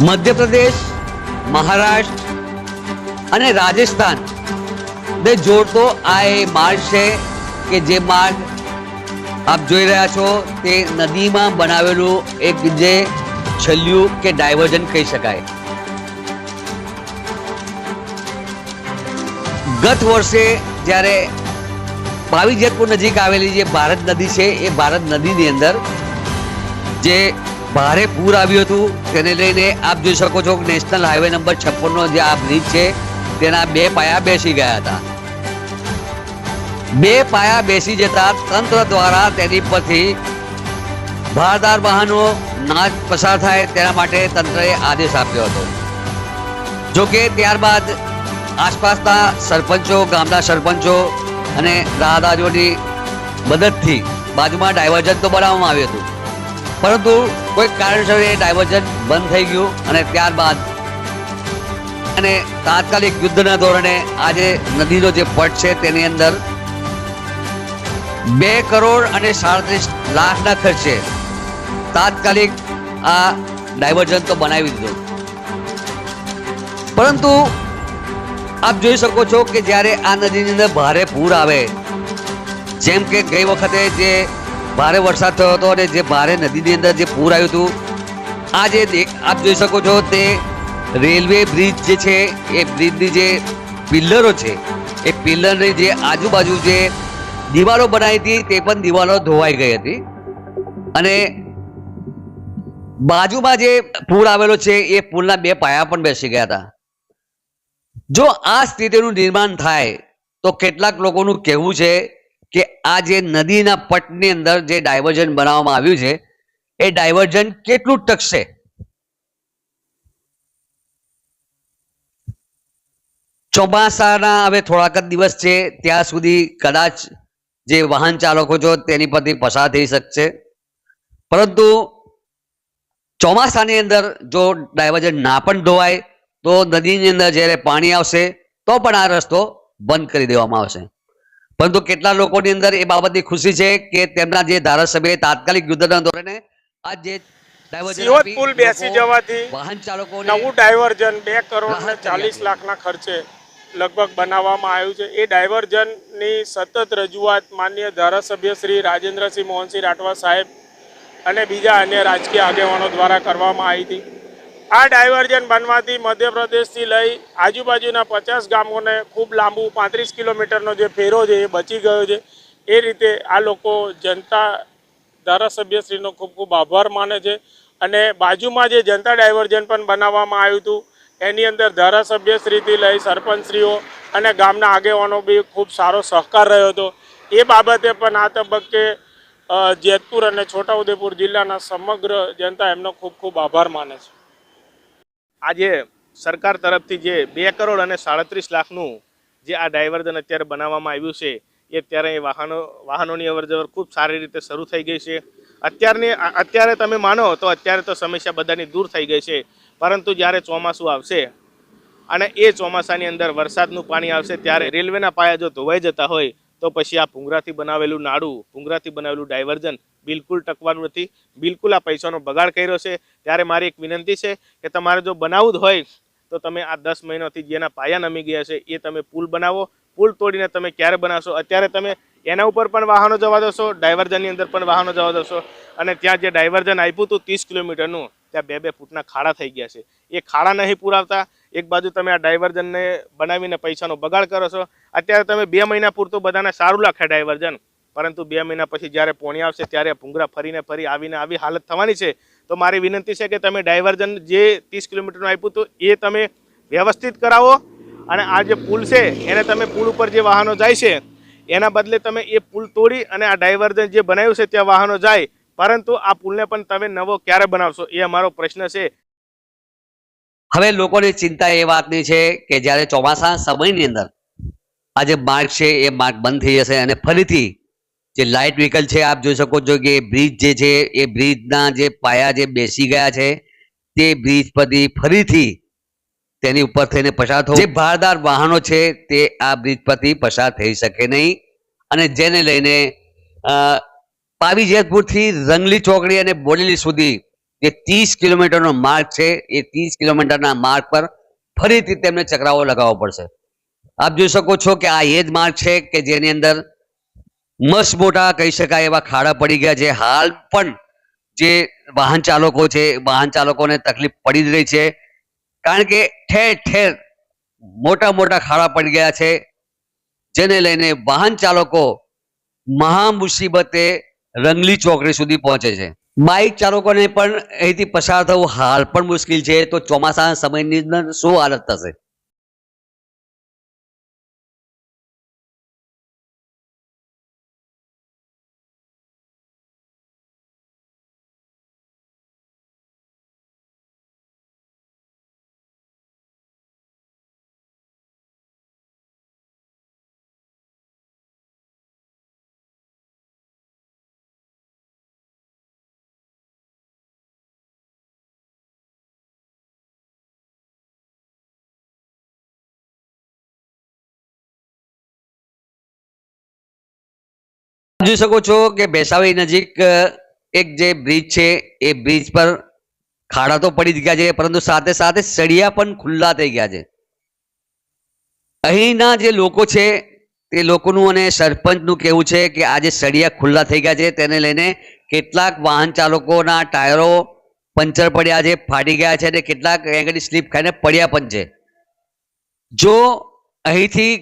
મધ્યપ્રદેશ, મહારાષ્ટ્ર અને રાજસ્થાન. ને જોડતો આ એ માર્ગ છે કે જે માર્ગ આપ જોઈ રહ્યા છો તે નદીમાં બનાવેલું એક જે છલ્યું કે ડાયવર્ઝન કહી શકાય. ગત વર્ષે જ્યારે ભાવી જેતપુર નજીક આવેલી જે ભારત નદી છે એ ભારત નદીની અંદર જે ભારે પૂર આવ્યું હતું, તેને લઈને આપ જોઈ શકો છો નેશનલ હાઈવે નંબર છપ્પનનો જે આ બ્રિજ છે, તેના બે પાયા બેસી ગયા હતા. બે પાયા બેસી જતા તંત્ર દ્વારા તેની પરથી ભારદાર વાહનો ના પસાર થાય તેના માટે તંત્રએ આદેશ આપ્યો હતો. જો કે ત્યારબાદ આસપાસના સરપંચો, ગામના સરપંચો અને રાહદારીઓની મદદથી બાજુમાં ડાયવર્ઝન તો બનાવવામાં આવ્યું હતું. પરંતુ કોઈ કારણસર એ ડાયવર્ઝન બંધ થઈ ગયું અને ત્યારબાદ અને તાત્કાલિક યુદ્ધના ધોરણે આજે નદીનો જે પટ છે તેની અંદર બે કરોડ અને સાડત્રીસ લાખના ખર્ચે તાત્કાલિક આ ડાયવર્ઝન તો બનાવી દીધું. પરંતુ આપ જોઈ શકો છો કે જ્યારે આ નદીની અંદર ભારે પૂર આવે, જેમ કે ગઈ વખતે જે ભારે વરસાદ થયો હતો અને જે ભારે નદીની અંદર જે પૂર આવ્યું હતું, આ જે આપ જોઈ શકો છો તે રેલવે બ્રિજ જે છે, એ બ્રિજની જે પિલ્લરો છે, એ પિલ્લરની જે આજુબાજુ જે દિવાલો બનાવી હતી તે પણ દિવાલો ધોવાઈ ગઈ હતી. અને બાજુમાં જે પુલ આવેલો છે, એ પુલના બે પાયા પણ બેસી ગયા હતા. જો આ સ્થિતિનું નિર્માણ થાય, તો કેટલાક લોકોનું કહેવું છે આ જે નદીના પટની અંદર જે ડાયવર્ઝન બનાવવામાં આવ્યું છે, એ ડાયવર્ઝન કેટલું ટકશે? ચોમાસાના હવે થોડાક જ દિવસ છે, ત્યાં સુધી કદાચ જે વાહન ચાલકો છો તેની પરથી પસાર થઈ શકશે. પરંતુ ચોમાસાની અંદર જો ડાયવર્ઝન ના પણ ધોવાય, તો નદીની અંદર જ્યારે પાણી આવશે, તો પણ આ રસ્તો બંધ કરી દેવામાં આવશે. પરંતુ કેટલા લોકોની અંદર એ બાબતની ખુશી છે કે તેમના જે ધારાસભ્ય તાત્કાલિક યુદ્ધના ધોરણે આ જે પુલ બેસી જવાથી વાહન નવું ડાયવર્ઝન બે કરોડ ચાલીસ લાખના ખર્ચે લગભગ બનાવવામાં આવ્યું છે. એ ડાયવર્ઝનની સતત રજૂઆત માન્ય ધારાસભ્ય શ્રી રાજેન્દ્રસિંહ મોહનસિંહ રાઠવા સાહેબ અને બીજા અન્ય રાજકીય આગેવાનો દ્વારા કરવામાં આવી હતી. આ ડાયવર્ઝન બનવાથી મધ્યપ્રદેશથી લઈ આજુબાજુના પચાસ ગામોને ખૂબ લાંબુ પાંત્રીસ કિલોમીટરનો જે ફેરો છે એ બચી ગયો છે. એ રીતે આ લોકો જનતા ધારાસભ્યશ્રીનો ખૂબ ખૂબ આભાર માને છે અને બાજુમાં જે જનતા ડાયવર્ઝન પણ બનાવવામાં આવ્યું હતું, એની અંદર ધારાસભ્યશ્રીથી લઈ સરપંચશ્રીઓ અને ગામના આગેવાનો બી ખૂબ સારો સહકાર રહ્યો હતો. એ બાબતે પણ આ તબક્કે જેતપુર અને છોટાઉદેપુર જિલ્લાના સમગ્ર જનતા એમનો ખૂબ ખૂબ આભાર માને છે. આજે સરકાર તરફથી જે બે કરોડ અને સાડત્રીસ લાખનું જે આ ડાયવર્ઝન અત્યારે બનાવવામાં આવ્યું છે, એ અત્યારે એ વાહનો, વાહનોની અવરજવર ખૂબ સારી રીતે શરૂ થઈ ગઈ છે. અત્યારની અત્યારે તમે માનો તો અત્યારે તો સમસ્યા બધાની દૂર થઈ ગઈ છે, પરંતુ જ્યારે ચોમાસું આવશે અને એ ચોમાસાની અંદર વરસાદનું પાણી આવશે, ત્યારે રેલવેના પાયા જો ધોવાઈ જતા હોય તો પછી આ ભૂંગરાથી બનાવેલું નાડું ભૂંગરાથી બનાવેલું ડાયવર્ઝન બિલકુલ ટકવાનું નથી. બિલકુલ આ પૈસાનો બગાડ કર્યો છે. ત્યારે મારી એક વિનંતી છે કે તમારે જો બનાવવું જ હોય, તો તમે આ દસ મહિનાથી જેના પાયા નમી ગયા છે, એ તમે પુલ બનાવો. પુલ તોડીને તમે ક્યારે બનાવશો? અત્યારે તમે એના ઉપર પણ વાહનો જવા દેશો, ડાયવર્ઝનની અંદર પણ વાહનો જવા દેશો. અને ત્યાં જે ડાયવર્ઝન આપ્યું હતું ત્રીસ કિલોમીટરનું ત્યાં બે બે ફૂટના ખાડા થઈ ગયા છે. એ ખાડા નહીં પુરાવતા, એક બાજુ તમે આ ડાયવર્જનને બનાવીને પૈસાનો બગાડ કરો છો. અત્યારે તમે બે મહિના પૂરતું બધાને સારું લાગે ડાયવર્જન પરંતુ બે મહિના પછી જ્યારે પોણી આવશે, ત્યારે ભૂંગરા ફરીને ફરી આવીને આવી હાલત થવાની છે. તો મારી વિનંતી છે કે તમે ડાયવર્જન જે ત્રીસ કિલોમીટરનું આપ્યું હતું, એ તમે વ્યવસ્થિત કરાવો. અને આ જે પુલ છે, એને તમે પુલ ઉપર જે વાહનો જાય છે, એના બદલે તમે એ પુલ તોડી અને આ ડાયવર્જન જે બનાવ્યું છે, ત્યાં વાહનો જાય. પરંતુ આ પુલને પણ તમે નવો ક્યારે બનાવશો એ અમારો પ્રશ્ન છે. હવે લોકોની ચિંતા એ વાતની છે કે જ્યારે ચોમાસા સમયની અંદર આ જે માર્ગ છે એ માર્ગ બંધ થઈ જશે અને ફરીથી જે લાઇટ વ્હીકલ છે, આપ જોઈ શકો છો કે બ્રિજ જે છે, એ બ્રિજના જે પાયા જે બેસી ગયા છે, તે બ્રિજ પરથી ફરીથી તેની ઉપર થઈને પસાર થવું. જે ભારદાર વાહનો છે, તે આ બ્રિજ પરથી પસાર થઈ શકે નહીં. અને જેને લઈને પાવી જેતપુરથી રંગલી ચોકડી અને બોડેલી સુધી જે ત્રીસ કિલોમીટરનો માર્ગ છે, એ ત્રીસ કિલોમીટરના માર્ગ પર ફરીથી તેમને ચકરાવો લગાવવો પડશે. આપ જોઈ શકો છો કે આ એ જ માર્ગ છે કે જેની અંદર મસ્ત મોટા કહી શકાય એવા ખાડા પડી ગયા છે. હાલ પણ જે વાહન ચાલકો છે, વાહન ચાલકોને તકલીફ પડી જ રહી છે. કારણ કે ઠેર ઠેર મોટા મોટા ખાડા પડી ગયા છે. જેને લઈને વાહન ચાલકો મહા મુસીબતે રંગલી ચોકડી સુધી પહોંચે છે. બાઇક ચાલકોને પણ અહીંથી પસાર થવું હાલ પણ મુશ્કેલ છે. તો ચોમાસાના સમયની અંદર શું હાલત થશે? જોઈ શકો છો કે ભેસાવી નજીક એક જે બ્રિજ છે, એ બ્રિજ પર ખાડા તો પડી ગયા છે, પરંતુ સાથે સાથે સળિયા પણ ખુલ્લા થઈ ગયા છે. અહીંના જે લોકો છે, તે લોકોનું અને સરપંચનું કહેવું છે કે આજે સળિયા ખુલ્લા થઈ ગયા છે, તેને લઈને કેટલાક વાહન ચાલકોના ટાયરો પંચર પડ્યા છે, ફાટી ગયા છે અને કેટલાક આગળ સ્લીપ ખાઈને પડ્યા પણ છે. જો અહીંથી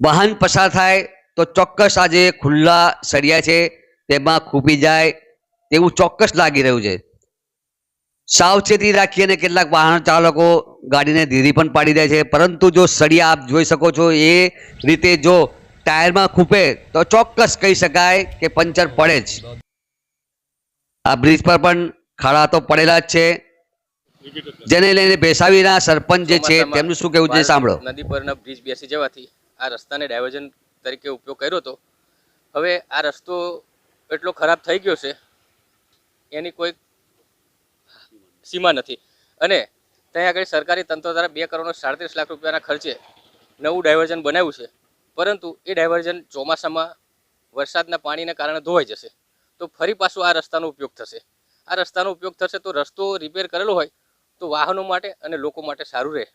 વાહન પસાર થાય તો ચોક્કસ આ જે ખુલ્લા સળિયા છે તેમાં ખૂબી જાય તેવું ચોક્કસ લાગી રહ્યું છે. સાવચેતી રાખી અને કેટલાક વાહન ચાલકો ગાડીને ધીરી પણ પાડી દે છે પરંતુ જો સળિયા આપ જોઈ શકો છો એ રીતે જો ટાયરમાં ખૂપે તો ચોક્કસ કહી શકાય કે પંચર પડે જ. આ બ્રિજ પર પણ ખાડા તો પડેલા જ છે. જેને લઈને ભેસાવીના સરપંચ જે છે તેમનું શું કહેવું છે સાંભળો. નદી પરના બ્રિજ બેસી જવાથી આ રસ્તાને ડાયવર્ઝન તરીકે ઉપયોગ કર્યો હતો હવે આ રસ્તો એટલો ખરાબ થઈ ગયો છે, એની કોઈ સીમા નથી. અને ત્યાં આગળ સરકારી તંત્ર દ્વારા બે કરોડ સાડત્રીસ લાખ રૂપિયાના ખર્ચે નવું ડાયવર્ઝન બનાવ્યું છે. પરંતુ એ ડાયવર્ઝન ચોમાસામાં વરસાદના પાણીને કારણે ધોવાઈ જશે. તો ફરી પાછું આ રસ્તાનો ઉપયોગ થશે. આ રસ્તાનો ઉપયોગ થશે તો રસ્તો રિપેર કરેલો હોય તો વાહનો માટે અને લોકો માટે સારું રહે.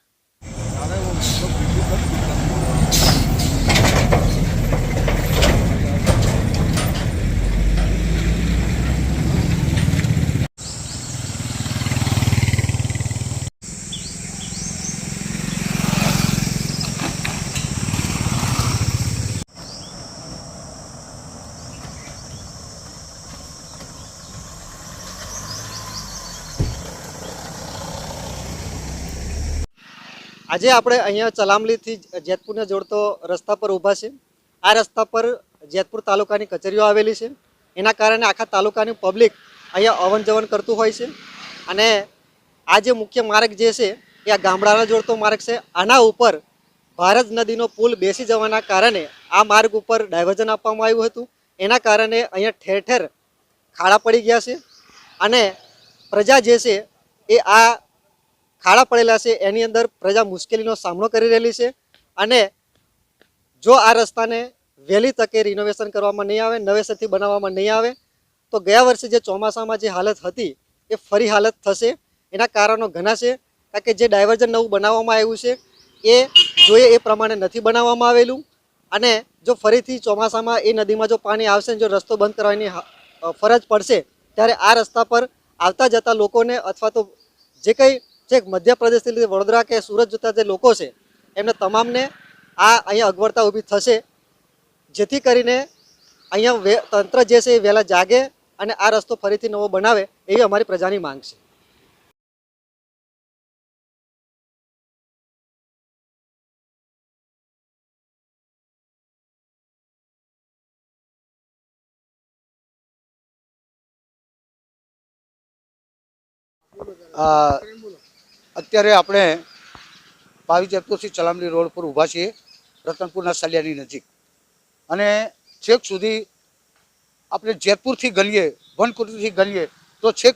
આજે આપણે અહીંયા ચલામલીથી જેતપુરને જોડતો રસ્તા પર ઊભા છે આ રસ્તા પર જેતપુર તાલુકાની કચેરીઓ આવેલી છે. એના કારણે આખા તાલુકાની પબ્લિક અહીંયા અવન જવન કરતું હોય છે. અને આ જે મુખ્ય માર્ગ જે છે, એ આ ગામડાને જોડતો માર્ગ છે. આના ઉપર ભારત નદીનો પુલ બેસી જવાના કારણે આ માર્ગ ઉપર ડાયવર્ઝન આપવામાં આવ્યું હતું. એના કારણે અહીંયા ઠેર ઠેર ખાડા પડી ગયા છે. અને પ્રજા જે છે, એ આ ખાડા પડેલા છે, એની અંદર પ્રજા મુશ્કેલીનો સામનો કરી રહેલી છે અને જો આ રસ્તાને વહેલી તકે રિનોવેશન કરવામાં નહીં આવે, નવેસરથી બનાવવામાં નહીં આવે, તો ગયા વર્ષે જે ચોમાસામાં જે હાલત હતી, એ ફરી હાલત થશે. એના કારણો ઘણા છે, કારણ કે જે ડાયવર્ઝન નવું બનાવવામાં આવ્યું છે, એ જોઈએ એ પ્રમાણે નથી બનાવવામાં આવેલું. અને જો ફરીથી ચોમાસામાં એ નદીમાં જો પાણી આવશે જો રસ્તો બંધ કરવાની ફરજ પડશે, ત્યારે આ રસ્તા પર આવતા જતા લોકોને અથવા તો જે કંઈ છેક મધ્યપ્રદેશથી લીધે વડોદરા કે સુરત જતા જે લોકો છે, એમને તમામને આ અહીંયા અગવડતા ઊભી થશે, જેથી કરીને અહીંયા તંત્ર જે છે એ વહેલા જાગે અને આ રસ્તો ફરીથી નવો બનાવે એવી અમારી પ્રજાની માંગ છે. આ અત્યારે આપણે બાવીસ જેતપુરથી ચલામણી રોડ પર ઊભા છીએ, રતનપુરના સલિયાની નજીક. અને છેક સુધી આપણે જેતપુરથી ગલીએ, વનકુટીથી ગલીએ, તો છેક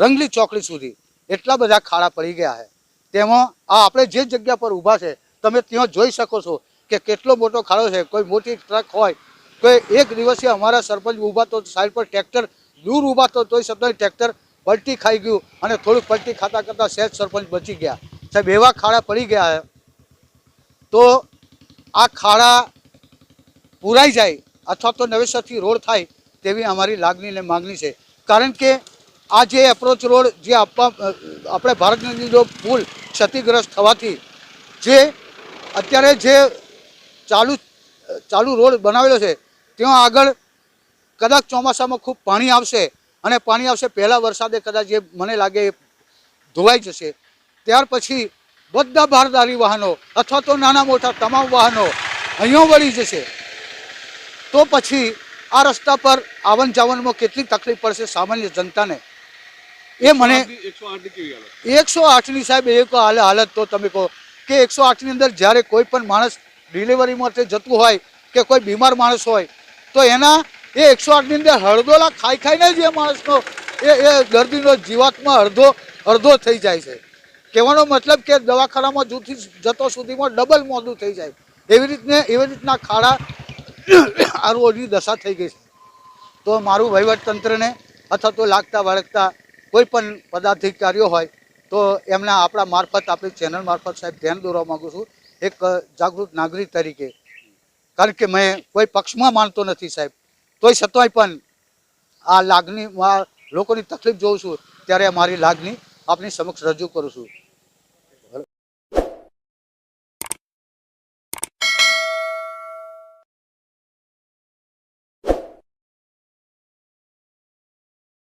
રંગલી ચોકડી સુધી એટલા બધા ખાડા પડી ગયા છે. તેમાં આ આપણે જે જગ્યા પર ઊભા છે, તમે ત્યાં જોઈ શકો છો કે કેટલો મોટો ખાડો છે. કોઈ મોટી ટ્રક હોય, કોઈ એક દિવસે અમારા સરપંચ ઊભા તો સાઈડ પર ટ્રેક્ટર, દૂર ઊભા તો તોય શબ્દ ટ્રેક્ટર પલટી ખાઈ ગયું અને થોડુંક પલટી ખાતા કરતાં સહેજ સરપંચ બચી ગયા. સાહેબ, એવા ખાડા પડી ગયા તો આ ખાડા પૂરાઈ જાય અથવા તો નવેસરથી રોડ થાય તેવી અમારી લાગણી અને માગણી છે. કારણ કે આ જે એપ્રોચ રોડ જે આપવા આપણે ભારતનગરીનો પુલ ક્ષતિગ્રસ્ત થવાથી જે અત્યારે જે ચાલુ ચાલુ રોડ બનાવેલો છે, ત્યાં આગળ કદાચ ચોમાસામાં ખૂબ પાણી આવશે અને પાણી આવશે. પહેલા વરસાદે કદાચ જે મને લાગે એ ધોવાઈ જશે. ત્યાર પછી બધા ભારદારી વાહનો અથવા તો નાના મોટા તમામ વાહનો અહીંયા વળી જશે. તો પછી આ રસ્તા પર આવન જાવનમાં કેટલી તકલીફ પડશે સામાન્ય જનતાને? એ મને એકસો આઠની સાહેબ એ હાલ, હાલત તો તમે કહો કે એકસો આઠની અંદર જ્યારે કોઈ પણ માણસ ડિલિવરી માટે જતું હોય કે કોઈ બીમાર માણસ હોય, તો એના એ એકસો આઠની અંદર હળદોલા ખાઈ ખાઈને જ એ માણસનો, એ એ દર્દીનો જીવાતમાં અડધો અડધો થઈ જાય છે. કહેવાનો મતલબ કે દવાખાનામાં જૂથી જતો સુધીમાં ડબલ મોડું થઈ જાય. એવી રીતને, એવી રીતના ખાડા આરોની દશા થઈ ગઈ છે. તો મારું વહીવટ તંત્રને અથવા તો લાગતા વળગતા કોઈ પણ પદાધિકારીઓ હોય, તો એમના આપણા મારફત, આપણી ચેનલ મારફત સાહેબ ધ્યાન દોરવા માગું છું. એક જાગૃત નાગરિક તરીકે. કારણ કે મેં કોઈ પક્ષમાં માનતો નથી સાહેબ. તોય છતાંય પણ આ લાગણી લોકોની તકલીફ જોઉં છું, ત્યારે મારી લાગણી આપની સમક્ષ રજૂ કરું છું.